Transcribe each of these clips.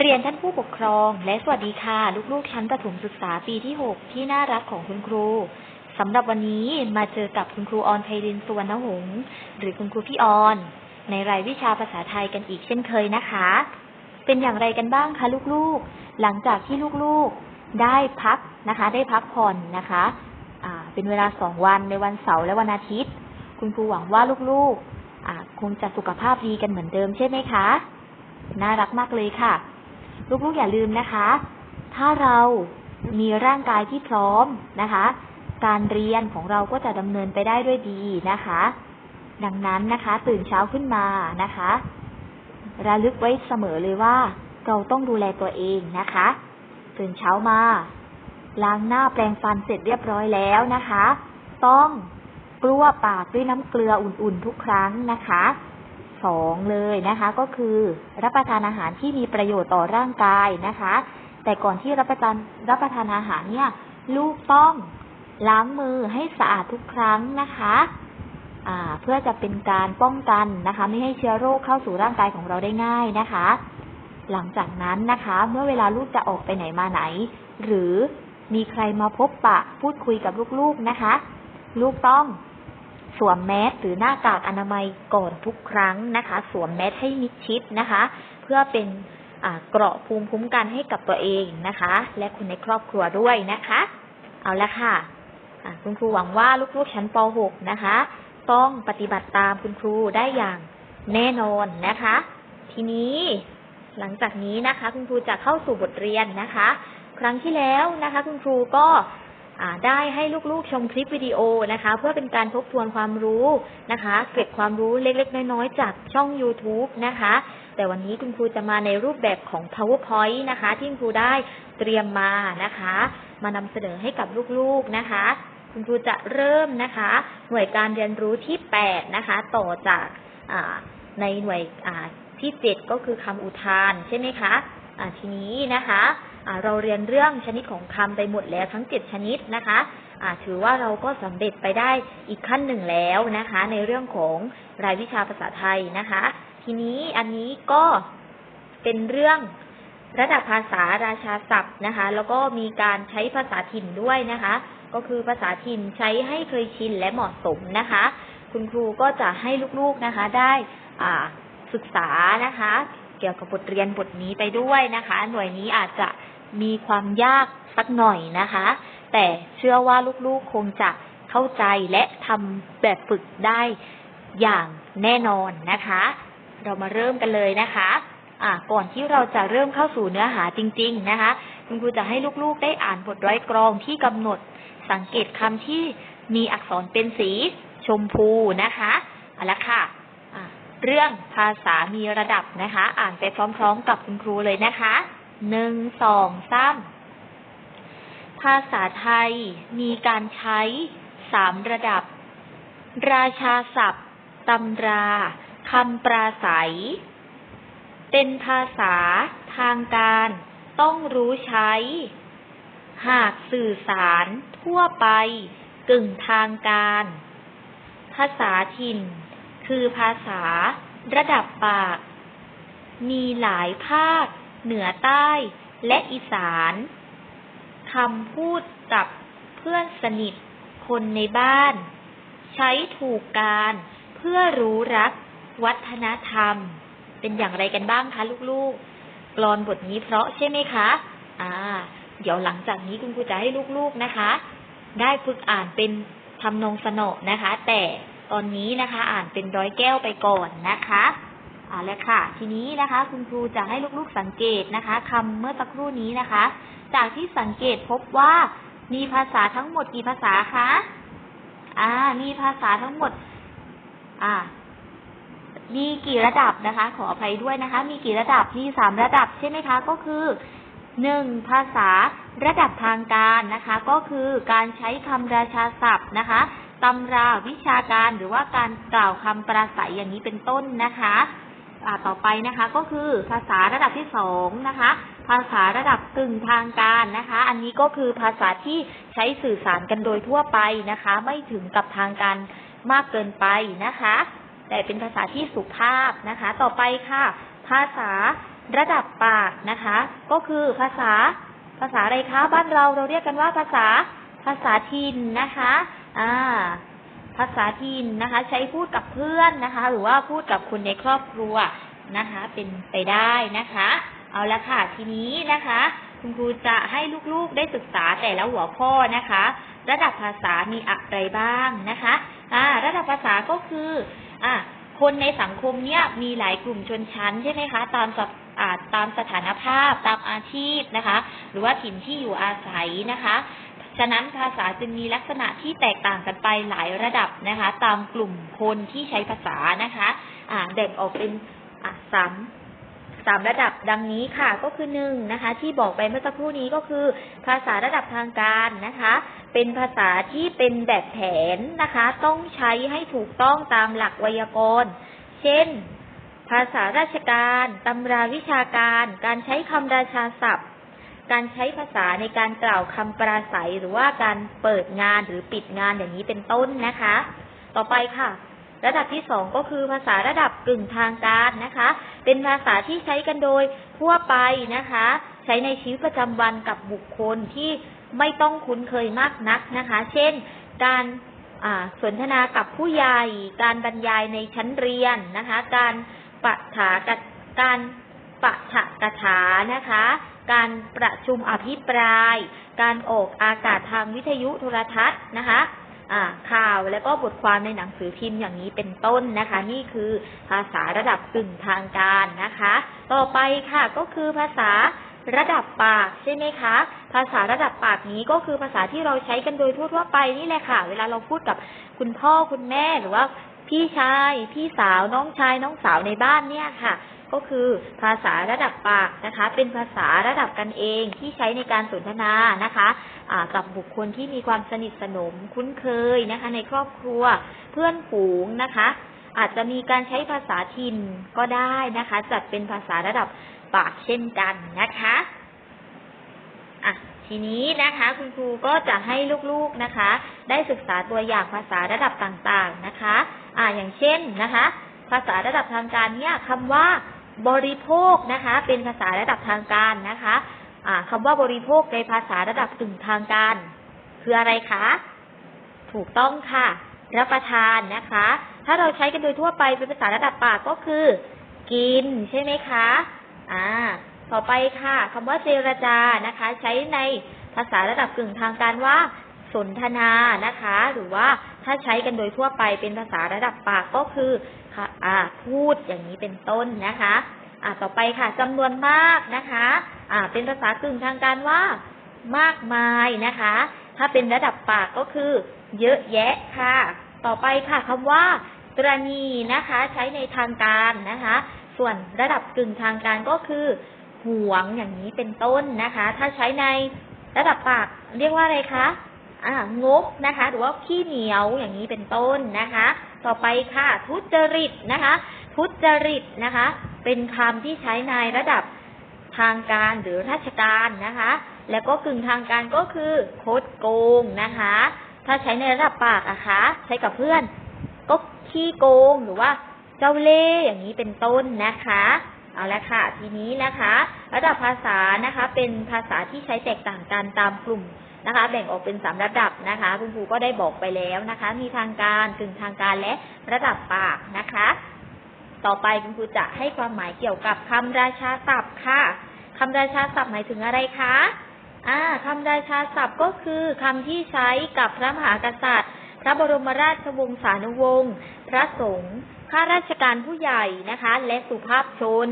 เรียนท่านผู้ปกครอง และสวัสดีค่ะ ลูกๆชั้นประถมศึกษาปีที่ 6 ที่น่ารักของคุณครูสำหรับวันนี้มาเจอกับคุณครูออนไพรินสุวรรณหงษ์หรือคุณครูพี่ออน ในรายวิชาภาษาไทยกันอีกเช่นเคยนะคะ เป็นอย่างไรกันบ้างคะลูกๆ หลังจากที่ลูกๆได้พักนะคะ ได้พักผ่อนนะคะเป็นเวลาสองวันในวันเสาร์และวันอาทิตย์ คุณครูหวังว่าลูกๆคงจะสุขภาพดีกันเหมือนเดิมใช่ไหมคะ น่ารักมากเลยค่ะ ลูกๆอย่าลืมนะคะ ถ้าเรามีร่างกายที่พร้อมนะคะ การเรียนของเราก็จะดำเนินไปได้ด้วยดีนะคะ ดังนั้นนะคะ ตื่นเช้าขึ้นมานะคะ ระลึกไว้เสมอเลยว่า เราต้องดูแลตัวเองนะคะ ตื่นเช้ามาล้างหน้าแปรงฟันเสร็จเรียบร้อยแล้วนะคะ ต้องกลั้วปากด้วยน้ำเกลืออุ่นๆทุกครั้งนะคะ สองเลยนะคะ ก็คือรับประทานอาหารที่มีประโยชน์ต่อร่างกายนะคะ แต่ก่อนที่รับประทานรับประทานอาหารเนี่ย ลูกต้องล้างมือให้สะอาดทุกครั้งนะคะอ่าเพื่อจะเป็นการป้องกันนะคะ ไม่ให้เชื้อโรคเข้าสู่ร่างกายของเราได้ง่ายนะคะ หลังจากนั้นนะคะ เมื่อเวลาลูกจะออกไปไหนมาไหน หรือมีใครมาพบปะพูดคุยกับลูกๆนะคะ ลูกต้อง สวมแมสหรือหน้ากากอนามัยก่อนทุกครั้งนะคะ สวมแมสให้มิดชิดนะคะ เพื่อเป็นเกราะภูมิคุ้มกันให้กับตัวเองนะคะ และคนในครอบครัวด้วยนะคะ เอาละค่ะคุณครูหวังว่าลูกๆชั้นป .6 นะคะ ต้องปฏิบัติตามคุณครูได้อย่างแน่นอนนะคะ ทีนี้หลังจากนี้นะคะ คุณครูจะเข้าสู่บทเรียนนะคะ ครั้งที่แล้วนะคะ คุณครูก็ ได้ให้ลูกๆชมคลิปวิดีโอนะคะ เพื่อเป็นการทบทวนความรู้นะคะ เก็บความรู้เล็กๆ น้อยๆ จากช่อง YouTube นะคะ แต่วันนี้คุณครูจะมาในรูปแบบของ PowerPoint นะคะ ที่คุณครูได้เตรียมมานะคะ มานำเสนอให้กับลูกๆนะคะ คุณครูจะเริ่มนะคะ หน่วยการเรียนรู้ที่8นะคะ ต่อจากในหน่วยอ่าที่7ก็คือคำอุทานใช่ไหมคะอ่าทีนี้นะคะ เราเรียนเรื่องชนิดของคำไปหมดแล้วทั้ง7ชนิดนะคะถือว่าเราก็สำเร็จไปได้อีกขั้นหนึ่งแล้วนะคะ ในเรื่องของรายวิชาภาษาไทยนะคะ ทีนี้อันนี้ก็เป็นเรื่องระดับภาษาราชาศัพท์นะคะ แล้วก็มีการใช้ภาษาถิ่นด้วยนะคะ ก็คือภาษาถิ่นใช้ให้เคยชินและเหมาะสมนะคะ คุณครูก็จะให้ลูกๆนะคะได้ศึกษานะคะ เกี่ยวกับบทเรียนบทนี้ไปด้วยนะคะ หน่วยนี้อาจจะ มีความยากสักหน่อยนะคะ แต่เชื่อว่าลูกๆคงจะเข้าใจและทำแบบฝึกได้อย่างแน่นอนนะคะ เรามาเริ่มกันเลยนะคะอ่าก่อนที่เราจะเริ่มเข้าสู่เนื้อหาจริง ๆ นะคะ คุณครูจะให้ลูกๆได้อ่านบทร้อยกรองที่กำหนด สังเกตคำที่มีอักษรเป็นสีชมพูนะคะเอาละค่ะเรื่องภาษามีระดับนะคะ อ่านไปพร้อม ๆ กับคุณครูเลยนะคะ หนึ่งสองสามภาษาไทยมีการใช้สามระดับ ราชาศัพท์ตำราคำปราศัย เป็นภาษาทางการต้องรู้ใช้ หากสื่อสารทั่วไปกึ่งทางการ ภาษาถิ่น คือภาษาระดับปาก มีหลายภาค เหนือใต้และอีสานคำพูดกับเพื่อนสนิท คนในบ้าน ใช้ถูกการเพื่อรู้รัก วัฒนธรรม เป็นอย่างไรกันบ้างคะลูกๆกลอนบทนี้เพราะใช่ไหมคะ อ่า เดี๋ยวหลังจากนี้คุณครูจะให้ลูกๆนะคะ ได้ฝึกอ่านเป็นทำนองสนอนะคะ แต่ตอนนี้นะคะ อ่านเป็นร้อยแก้วไปก่อนนะคะ เอาละค่ะ ทีนี้นะคะ คุณครูจะให้ลูกๆสังเกตนะคะคำเมื่อสักครู่นี้นะคะ จากที่สังเกตพบว่ามีภาษาทั้งหมดกี่ภาษาคะ อ่า มีภาษาทั้งหมด อ่า มีกี่ระดับนะคะ ขออภัยด้วยนะคะ มีกี่ระดับ มีสามระดับใช่ไหมคะ ก็คือหนึ่งภาษาระดับทางการนะคะ ก็คือการใช้คำราชาศัพท์นะคะตำราวิชาการหรือว่าการกล่าวคำปราศัยอย่างนี้เป็นต้นนะคะ ต่อไปนะคะ ก็คือภาษาระดับที่สองนะคะ ภาษาระดับกึ่งทางการนะคะ อันนี้ก็คือภาษาที่ใช้สื่อสารกันโดยทั่วไปนะคะ ไม่ถึงกับทางการมากเกินไปนะคะ แต่เป็นภาษาที่สุภาพนะคะ ต่อไปค่ะ ภาษาระดับปากนะคะ ก็คือภาษาภาษาอะไรคะบ้านเราเราเรียกกันว่าภาษาภาษาถิ่นนะคะ อ่า ภาษาถิ่นนะคะ ใช้พูดกับเพื่อนนะคะ หรือว่าพูดกับคนในครอบครัวนะคะ เป็นไปได้นะคะ เอาละค่ะทีนี้นะคะ คุณครูจะให้ลูกๆได้ศึกษาแต่ละหัวข้อนะคะ ระดับภาษามีอะไรบ้างนะคะอ่าระดับภาษาก็คืออ่าคนในสังคมเนี้ยมีหลายกลุ่มชนชั้นใช่ไหมคะ ตามสอ่าตามสถานภาพตามอาชีพนะคะ หรือว่าถิ่นที่อยู่อาศัยนะคะ ฉะนั้นภาษาจึงมีลักษณะที่แตกต่างกันไปหลายระดับนะคะ ตามกลุ่มคนที่ใช้ภาษานะคะอ่าแบ่งออกเป็นอ่าสามสามระดับดังนี้ค่ะก็คือหนึ่งนะคะ ที่บอกไปเมื่อสักครู่นี้ก็คือ ภาษาระดับทางการนะคะ เป็นภาษาที่เป็นแบบแผนนะคะ ต้องใช้ให้ถูกต้องตามหลักไวยากรณ์ เช่น ภาษาราชการตำราวิชาการ การใช้คำราชาศัพท์ การใช้ภาษาในการกล่าวคำปราศัยหรือว่าการเปิดงานหรือปิดงานอย่างนี้เป็นต้นนะคะ ต่อไปค่ะ ระดับที่สองก็คือภาษาระดับกึ่งทางการนะคะ เป็นภาษาที่ใช้กันโดยทั่วไปนะคะ ใช้ในชีวิตประจำวันกับบุคคลที่ไม่ต้องคุ้นเคยมากนักนะคะ เช่น การสนทนากับผู้ใหญ่ การบรรยายในชั้นเรียนนะคะ การปะถากการปะถะกถานะคะ การประชุมอภิปราย การออกอากาศทางวิทยุโทรทัศน์นะคะข่าวและก็บทความในหนังสือพิมพ์อย่างนี้เป็นต้นนะคะ นี่คือภาษาระดับกึ่งทางการนะคะ ต่อไปค่ะก็คือภาษาระดับปากใช่ไหมคะ ภาษาระดับปากนี้ก็คือภาษาที่เราใช้กันโดยทั่วๆไปนี่แหละค่ะ เวลาเราพูดกับคุณพ่อคุณแม่หรือว่าพี่ชาย พี่สาวน้องชายน้องสาวในบ้านเนี่ยค่ะ ก็คือภาษาระดับปากนะคะ เป็นภาษาระดับกันเองที่ใช้ในการสนทนานะคะกับบุคคลที่มีความสนิทสนมคุ้นเคยนะคะ ในครอบครัวเพื่อนฝูงนะคะ อาจจะมีการใช้ภาษาถิ่นก็ได้นะคะ จัดเป็นภาษาระดับปากเช่นกันนะคะอะทีนี้นะคะคุณครูก็จะให้ลูกๆนะคะ ได้ศึกษาตัวอย่างภาษาระดับต่างๆนะคะ อ่าอย่างเช่นนะคะ ภาษาระดับทางการเนี่ยคำว่า บริโภคนะคะ เป็นภาษาระดับทางการนะคะอ่าคำว่าบริโภคในภาษาระดับกึ่งทางการ คืออะไรคะ ถูกต้องค่ะ รับประทานนะคะ ถ้าเราใช้กันโดยทั่วไปเป็นภาษาระดับปากก็คือ กินใช่ไหมคะอ่าต่อไปค่ะคำว่าเจรจานะคะ ใช้ในภาษาระดับกึ่งทางการว่า สนทนานะคะ หรือว่าถ้าใช้กันโดยทั่วไปเป็นภาษาระดับปากก็คือ ค่ะอ่า พูดอย่างนี้เป็นต้นนะคะ อ่า ต่อไปค่ะจำนวนมากนะคะ อ่า เป็นภาษากึ่งทางการว่า มากมายนะคะ ถ้าเป็นระดับปากก็คือ เยอะแยะค่ะ ต่อไปค่ะคำว่าตรณีนะคะ ใช้ในทางการนะคะ ส่วนระดับกึ่งทางการก็คือห่วงอย่างนี้เป็นต้นนะคะ ถ้าใช้ในระดับปากเรียกว่าอะไรคะ อ่า งกนะคะ หรือว่าขี้เหนียวอย่างนี้เป็นต้นนะคะ ต่อไปค่ะ ทุจริตนะคะ ทุจริตนะคะ เป็นคำที่ใช้ในระดับทางการหรือราชการนะคะ แล้วก็กึ่งทางการก็คือโคดโกงนะคะ ถ้าใช้ในระดับปากอะคะใช้กับเพื่อน ก็ขี้โกงหรือว่าเจ้าเล่ห์อย่างนี้เป็นต้นนะคะ เอาละค่ะ ทีนี้นะคะ ระดับภาษานะคะ เป็นภาษาที่ใช้แตกต่างกันตามกลุ่ม นะคะ แบ่งออกเป็นสามระดับนะคะ คุณครูก็ได้บอกไปแล้วนะคะ มีทางการกึ่งทางการและระดับปากนะคะ ต่อไปคุณครูจะให้ความหมายเกี่ยวกับคำราชาศัพท์ค่ะคำราชาศัพท์หมายถึงอะไรคะอ่าคำราชาศัพท์ก็คือคำที่ใช้กับพระมหากษัตริย์ พระบรมราชวงศานุวงศ์ พระสงฆ์ข้าราชการผู้ใหญ่นะคะ และสุภาพชน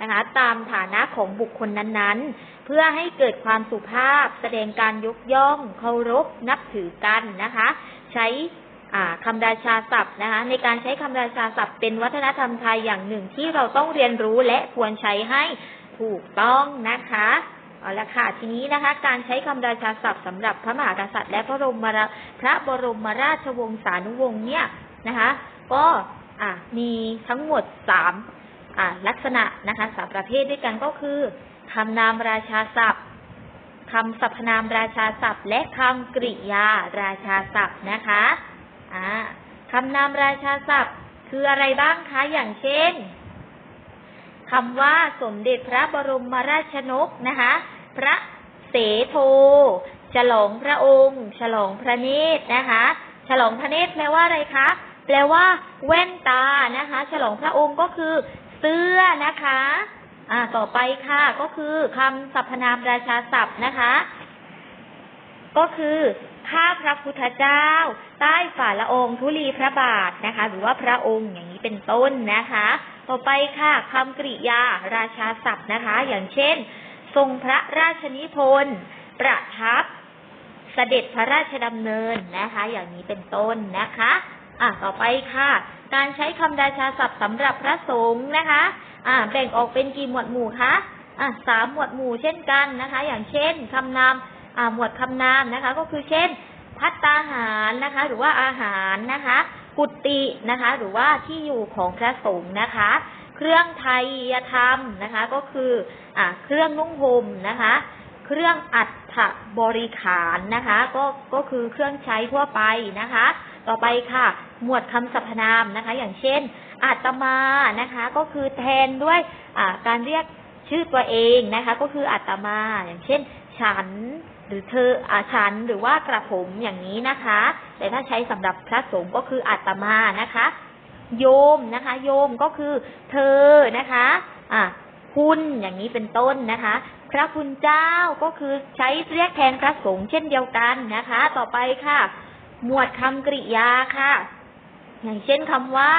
นะคะ ตามฐานะของบุคคลนั้นๆ เพื่อให้เกิดความสุภาพ แสดงการยกย่อง เคารพนับถือกันนะคะ ใช้อ่าคำราชาศัพท์นะคะ ในการใช้คำราชาศัพท์เป็นวัฒนธรรมไทยอย่างหนึ่งที่เราต้องเรียนรู้และควรใช้ให้ถูกต้องนะคะเอาละค่ะ ทีนี้นะคะ การใช้คำราชาศัพท์สำหรับพระมหากษัตริย์และพระบรมราพระบรมราชวงศานุวงศ์เนี่ยนะคะ ก็มีทั้งหมดสามลักษณะนะคะสามประเภทด้วยกันก็คือ คำนามราชาศัพท์คำสรรพนามราชาศัพท์ และคำกริยาราชาศัพท์นะคะอ่าคำนามราชาศัพท์ คืออะไรบ้างคะ อย่างเช่นคำว่าสมเด็จพระบรมราชนกนะคะ พระเสโท ฉลองพระองค์ ฉลองพระเนตรนะคะ ฉลองพระเนตรแปลว่าอะไรคะ แปลว่า แว่นตานะคะ ฉลองพระองค์ก็คือเสื้อนะคะ อ่า ต่อไปค่ะ ก็คือคำสรรพนามราชาศัพท์นะคะ ก็คือข้าพระพุทธเจ้า ใต้ฝ่าละองค์ธุลีพระบาทนะคะ หรือว่าพระองค์อย่างนี้เป็นต้นนะคะ ต่อไปค่ะคำกริยาราชาศัพท์นะคะ อย่างเช่น ทรงพระราชนิพนธ์ประทับ เสด็จพระราชดำเนินนะคะ อย่างนี้เป็นต้นนะคะ อะต่อไปค่ะ การใช้คำราชาศัพท์สำหรับพระสงฆ์นะคะ อ่า แบ่งออกเป็นกี่หมวดหมู่คะ อะสามหมวดหมู่เช่นกันนะคะ อย่างเช่นคำนาม อ่า หมวดคำนามนะคะ ก็คือเช่น พัตตาหารนะคะ หรือว่าอาหารนะคะ กุฏินะคะ หรือว่าที่อยู่ของพระสงฆ์นะคะ เครื่องไทยธรรมนะคะ ก็คือ อ่า เครื่องนุ่งห่มนะคะ เครื่องอัฐบริขารนะคะ ก็ ก็คือเครื่องใช้ทั่วไปนะคะ ต่อไปค่ะ หมวดคำสรรพนามนะคะ อย่างเช่น อาตมานะคะ ก็คือแทนด้วยการเรียกชื่อตัวเองนะคะ ก็คืออาตมา อย่างเช่น ฉันหรือเธออาฉันหรือว่ากระผมอย่างนี้นะคะ แต่ถ้าใช้สำหรับพระสงฆ์ก็คืออาตมานะคะ โยมนะคะ โยมก็คือเธอนะคะ อะคุณอย่างนี้เป็นต้นนะคะ พระคุณเจ้าก็คือใช้เรียกแทนพระสงฆ์เช่นเดียวกันนะคะ ต่อไปค่ะ หมวดคำกริยาค่ะ อย่างเช่นคำว่า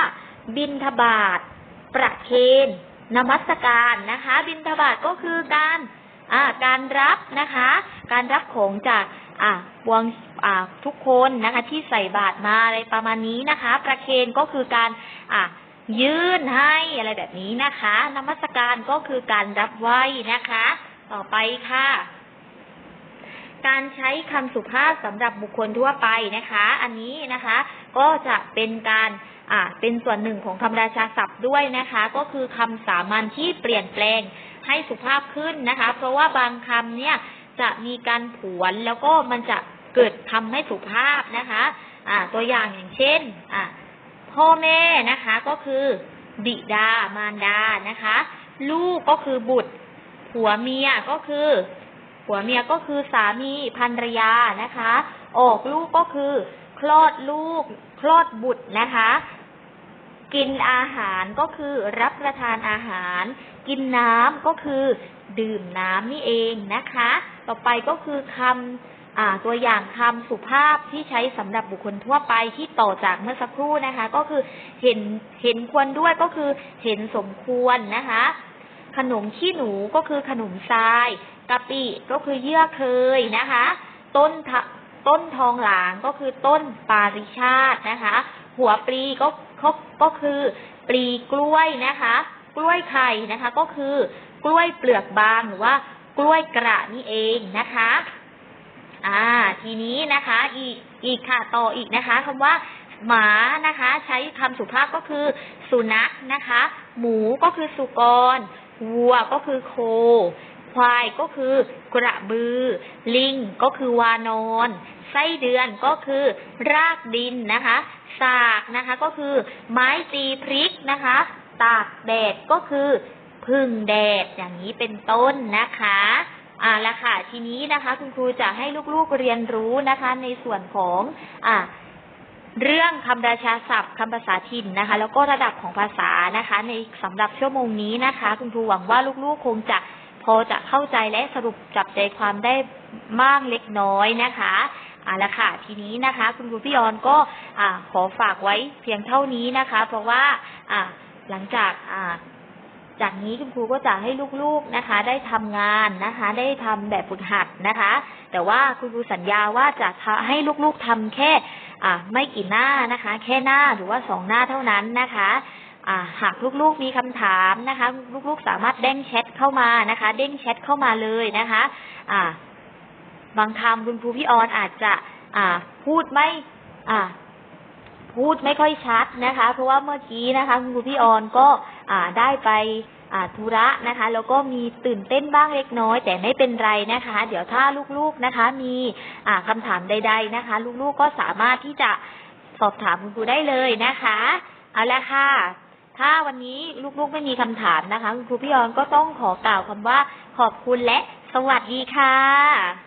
บินทบาท ประเคนนมัสการนะคะ บินทบาทก็คือการอ่าการรับนะคะ การรับของจากอ่าบวงอ่าทุกคนนะคะ ที่ใส่บาตรมาอะไรประมาณนี้นะคะ ประเคนก็คือการอ่ายื่นให้อะไรแบบนี้นะคะ นมัสการก็คือการรับไหว้นะคะ ต่อไปค่ะ การใช้คำสุภาพสำหรับบุคคลทั่วไปนะคะ อันนี้นะคะ ก็จะเป็นการอ่าเป็นส่วนหนึ่งของคำราชาศัพท์ด้วยนะคะ ก็คือคำสามัญที่เปลี่ยนแปลงให้สุภาพขึ้นนะคะ เพราะว่าบางคำเนี่ยจะมีการผวนแล้วก็มันจะเกิดทำให้สุภาพนะคะ อ่า ตัวอย่างอย่างเช่น อ่าพ่อแม่นะคะก็คือบิดามารดานะคะ ลูกก็คือบุตรผัวเมียก็คือ ผัวเมียก็คือสามีภรรยานะคะ ออกลูกก็คือ คลอดลูก คลอดบุตรนะคะ กินอาหารก็คือรับประทานอาหาร กินน้ำก็คือ ดื่มน้ำนี่เองนะคะ ต่อไปก็คือคำอ่าตัวอย่างคำสุภาพที่ใช้สำหรับบุคคลทั่วไปที่ต่อจากเมื่อสักครู่นะคะ ก็คือเห็นเห็นควรด้วยก็คือเห็นสมควรนะคะ ขนมขี้หนูก็คือขนมทราย กะปิก็คือเยื่อเคยนะคะ ต้นทต้นทองหลางก็คือต้นปาริชาตินะคะ หัวปลีก็ก็ก็คือปลีกล้วยนะคะ กล้วยไข่นะคะ ก็คือกล้วยเปลือกบางหรือว่ากล้วยกระนี่เองนะคะ อ่า ทีนี้นะคะ อีกอีกค่ะต่ออีกนะคะคำว่าหมานะคะ ใช้คำสุภาพก็คือ สุนัขนะคะ หมูก็คือสุกรวัวก็คือโค ควายก็คือกระบือ ลิงก็คือวานอนไส้เดือนก็คือรากดินนะคะสากนะคะ ก็คือไม้ตีพริกนะคะ ตากแดดก็คือพึ่งแดดอย่างนี้เป็นต้นนะคะอ่าละค่ะทีนี้นะคะ คุณครูจะให้ลูกๆเรียนรู้นะคะ ในส่วนของอ่าเรื่องคำราชาศัพท์คำภาษาถิ่นนะคะ แล้วก็ระดับของภาษานะคะ ในสำหรับชั่วโมงนี้นะคะ คุณครูหวังว่าลูกๆคงจะ พอจะเข้าใจและสรุปจับใจความได้มากเล็กน้อยนะคะเอาละค่ะ ทีนี้นะคะ คุณครูพี่ออนก็อขอฝากไว้เพียงเท่านี้นะคะ เพราะว่าหลังจากจากนี้คุณครูก็จะให้ลูกๆนะคะ ได้ทำงานนะคะ ได้ทำแบบฝึกหัดนะคะ แต่ว่าคุณครูสัญญาว่าจะให้ลูกๆทำแค่ อ่าไม่กี่หน้านะคะ แค่หน้าหรือว่าสองหน้าเท่านั้นนะคะ หากลูกๆมีคำถามนะคะ ลูกๆสามารถเด้งแชทเข้ามานะคะ เด้งแชทเข้ามาเลยนะคะ อ่า บางคำคุณครูพี่ออนอาจจะ อ่า พูดไม่อ่า พูดไม่ค่อยชัดนะคะ เพราะว่าเมื่อกี้นะคะคุณครูพี่ออนก็อ่าได้ไปอ่าธุระนะคะ แล้วก็มีตื่นเต้นบ้างเล็กน้อย แต่ไม่เป็นไรนะคะ เดี๋ยวถ้าลูกๆนะคะ มีอ่าคำถามใด ๆนะคะ ลูกๆก็สามารถที่จะสอบถามคุณครูได้เลยนะคะ เอาละค่ะ ถ้าวันนี้ลูกๆไม่มีคำถามนะคะ คุณครูพี่ออนก็ต้องขอกล่าวคำว่าขอบคุณและสวัสดีค่ะ